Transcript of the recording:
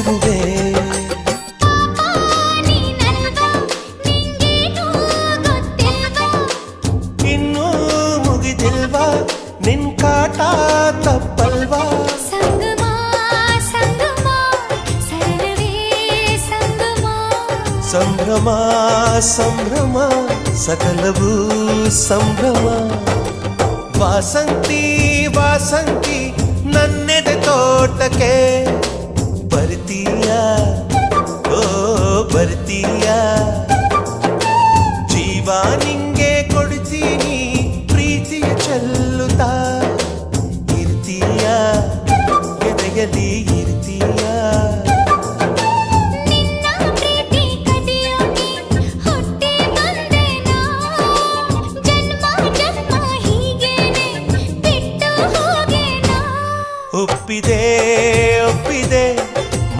ಇರುವೆ ನೀನಲ್ವಾ ನಿಂಗೇನು ಗೊತ್ತಿಲ್ವಾ ಇನ್ನೂ ಮುಗಿದಿಲ್ವಾ ನಿನ್ ಕಾಟ ತಪ್ಪಲ್ವಾ ಸಂಗಮ ಸಂಗಮ ಸರಳವೇ ಸಂಗಮ ಸಂಭ್ರಮ ಸಂಭ್ರಮ ಸಕಲವೂ ಸಂಭ್ರಮ ವಾಸಂತಿ ವಾಸಂತಿ ನನ್ನೆದೆ ತೋಟಕ್ಕೆ ಬರ್ತೀಯ? ಓ ಬರ್ತೀಯ? ಜೀವ ನಿಂಗೆ ಕೊಡ್ತೀನಿ ಪ್ರೀತಿಯ ಚೆಲ್ಲುತ್ತಾ? ಇರ್ತೀಯ? ಎದೆಯಲ್ಲಿ ಇರ್ತೀಯ? ಒಪ್ಪಿದೆ.